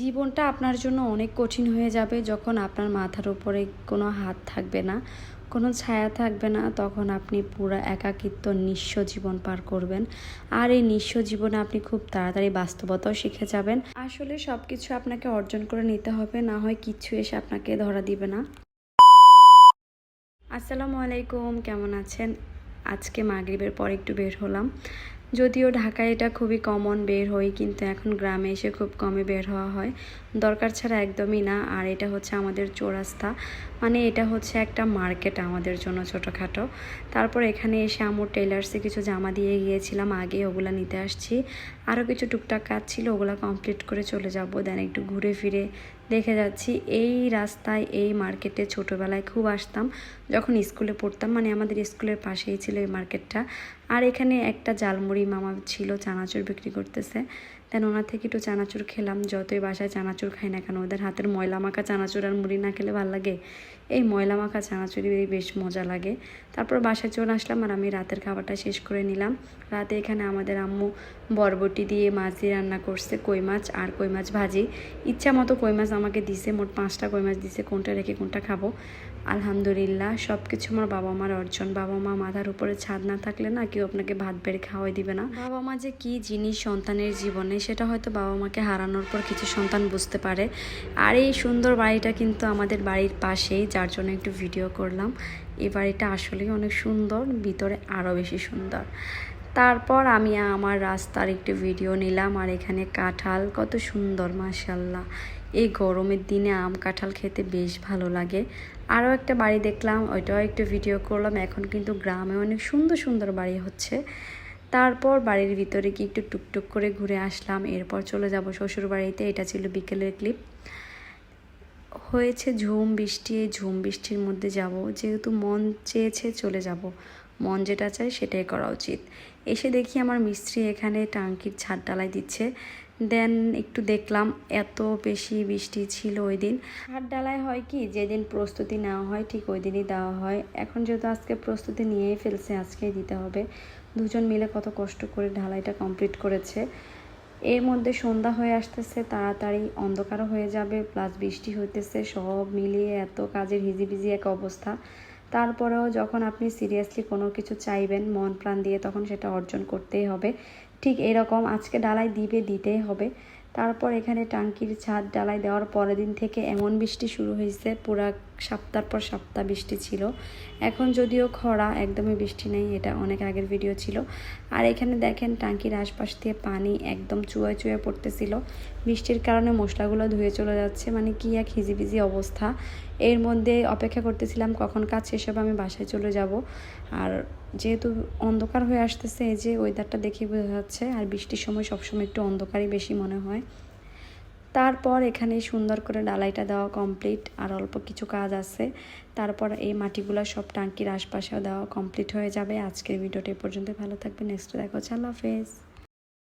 জীবনটা আপনার জন্য অনেক কঠিন হয়ে যাবে। যখন আপনার মাথার উপরে কোনো হাত থাকবে না, কোনো ছায়া থাকবে না, তখন আপনি পুরো একাকিত্ব নিঃস্ব জীবন পার করবেন। আর এই নিঃস্ব জীবনে আপনি খুব তাড়াতাড়ি বাস্তবতাও শিখে যাবেন। আসলে সব কিছু আপনাকে অর্জন করে নিতে হবে, না হয় কিচ্ছু এসে আপনাকে ধরা দিবে না। আসসালামু আলাইকুম, কেমন আছেন? আজকে মাগরিবের পর একটু বের হলাম। যদিও ঢাকায় এটা খুবই কমন বের হই কিন্তু এখন গ্রামে এসে খুব কমে বের হওয়া হয়। দরকার ছাড়া একদমই না, আর এটা হচ্ছে আমাদের চৌরাস্তা। মানে এটা হচ্ছে একটা মার্কেট আমাদের জন্য ছোটোখাটো। তারপর এখানে এসে আমুর টেলার্সে কিছু জামা দিয়ে গিয়েছিলাম, আগে ওগুলো নিতে আসছি। আরও কিছু টুকটাক কাজ ছিল, ওগুলো কমপ্লিট করে চলে যাব দেন একটু ঘুরে ফিরে দেখে যাচ্ছি। এই রাস্তায়, এই মার্কেটে ছোটোবেলায় খুব আসতাম। যখন স্কুলে পড়তাম মানে আমাদের স্কুলের পাশেই ছিল এই মার্কেটটা। আর এখানে একটা জালমুড়ি মামা ছিল চানাচুর বিক্রি করতেছে। দেন ওনার থেকে একটু চানাচুর খেলাম, যতই বাসায় চানাচুর খাই না কেন, ওদের হাতের ময়লা মাখা চানাচুর আর মুড়ি না খেলে ভালো লাগে? এই ময়লা মাখা চানাচুরি বেশ মজা লাগে। তারপর বাসায় চলে আসলাম আর আমি রাতের খাবারটা শেষ করে নিলাম। রাতে এখানে আমাদের আম্মু বরবটি দিয়ে মাছ দিয়ে রান্না করছে, কই মাছ আর কই মাছ ভাজি। ইচ্ছা মতো কই মাছ আমাকে দিছে, মোট পাঁচটা কই মাছ দিছে, কোনটা রেখে কোনটা খাব। আলহামদুলিল্লাহ সব কিছু আমার বাবা মার অর্জন। বাবা মা মাথার উপরে ছাদ না থাকলে না কেউ আপনাকে ভাত বেড়ে খাওয়াই দিবে না। বাবা মা যে কি জিনিস সন্তানের জীবনে সেটা হয়তো বাবা মাকে হারানোর পর কিছু সন্তান বুঝতে পারে। আর এই সুন্দর বাড়িটা কিন্তু আমাদের বাড়ির পাশেই, যার জন্য একটু ভিডিও করলাম। এই বাড়িটা আসলেই অনেক সুন্দর, ভিতরে আরও বেশি সুন্দর। তারপর আমি আমার রাস্তার একটু ভিডিও নিলাম, আর এখানে কাঁঠাল, কত সুন্দর মাশাল্লাহ এই গরমের দিনে আম কাঁঠাল খেতে বেশ ভালো লাগে। আরও একটা বাড়ি দেখলাম, ওইটাও একটু ভিডিও করলাম। এখন কিন্তু গ্রামে অনেক সুন্দর সুন্দর বাড়ি হচ্ছে। তারপর বাড়ির ভিতরে কি একটু টুকটুক করে ঘুরে আসলাম। এরপর চলে যাব শ্বশুর বাড়িতে এটা ছিল বিকেলের ক্লিপ হয়েছে ঝুম বৃষ্টি, এই ঝুম বৃষ্টির মধ্যে যাব। যেহেতু মন চেয়েছে চলে যাব। মন যেটা চায় সেটাই করা উচিত। এসে দেখি আমার মিস্ত্রি এখানে টাঙ্কির ছাদ ডালাই দিচ্ছে। দেন একটু দেখলাম এত বেশি বৃষ্টি ছিল ওই দিন। ছাদ ডালাই হয় কি, যেদিন প্রস্তুতি নেওয়া হয় ঠিক ওই দিনই দেওয়া হয়। এখন যেহেতু আজকে প্রস্তুতি নিয়েই ফেলছে, আজকেই দিতে হবে। দুজন মিলে কত কষ্ট করে ঢালাইটা কমপ্লিট করেছে। এর মধ্যে সন্ধ্যা হয়ে আসতেছে, তাড়াতাড়ি অন্ধকারও হয়ে যাবে, প্লাস বৃষ্টি হইতেছে, সব মিলিয়ে এত কাজের হিজিবিজি এক অবস্থা। তারপরেও যখন আপনি সিরিয়াসলি কোনো কিছু চাইবেন, মন প্রাণ দিয়ে তখন সেটা অর্জন করতেই হবে। ঠিক এরকম আজকে ডালাই দিবে দিতেই হবে। তারপর এখানে টাঙ্কির ছাদ ডালাই দেওয়ার পরের দিন থেকে এমন বৃষ্টি শুরু হয়েছে, পুরা সপ্তাহ পর সপ্তাহ বৃষ্টি ছিল। এখন যদিও খরা, একদমই বৃষ্টি নেই, এটা অনেক আগের ভিডিও ছিল। আর এখানে দেখেন টাঙ্কির আশপাশ দিয়ে পানি একদম চুয়ে চুয়ে পড়তেছিল। বৃষ্টির কারণে মশলাগুলো ধুয়ে চলে যাচ্ছে মানে কি এক হিজিবিজি অবস্থা। এর মধ্যে অপেক্ষা করতেছিলাম কখন কাজ শেষ হবে, আমি বাসায় চলে যাব। আর যেহেতু অন্ধকার হয়ে আসতেছে, এই যে ওয়েদারটা দেখে বোঝা যাচ্ছে। আর বৃষ্টির সময় সবসময় একটু অন্ধকারই বেশি মনে হয়। তারপর এখানে সুন্দর করে ডালাইটা দেওয়া কমপ্লিট আর অল্প কিছু কাজ আছে। তারপর এই মাটিগুলো সব টাঙ্কির আশপাশেও দেওয়া কমপ্লিট হয়ে যাবে। আজকের ভিডিওটা এ পর্যন্ত ভালো থাকবে নেক্সট দেখো আল্লাহ হাফেজ।